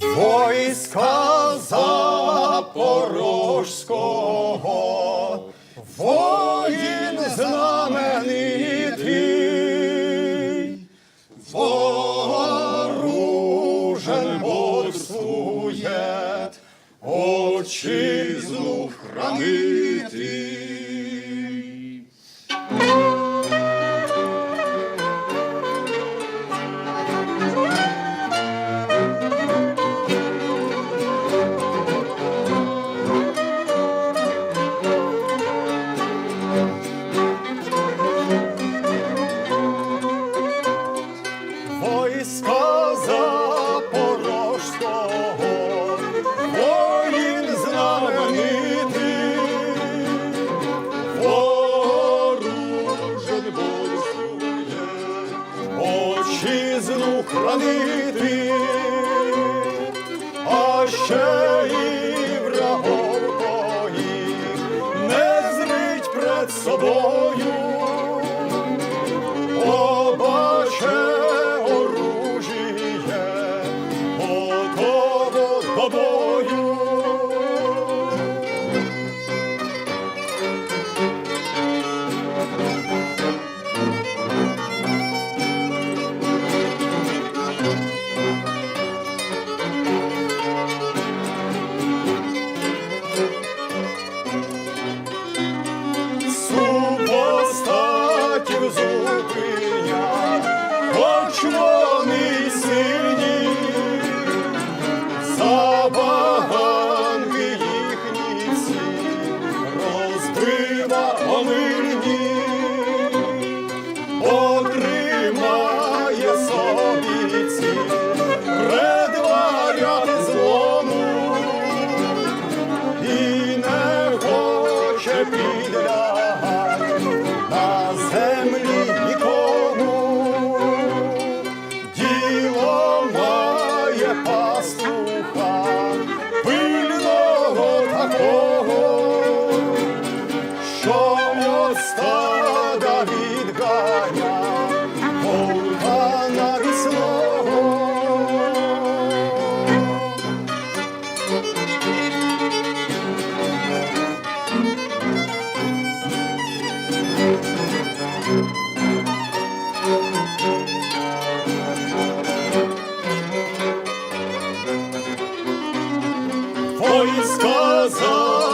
Войска Запорожського, воїн знаменитий, вооружен борствує, отчизну хранити. Хранити, а ще і врагов не зрить пред собою. обаче оружіє, готово. Омильні, отримає собі ці предваряти злому. І не хоче підлягати на землі нікому. Діло має пастуха, Войска за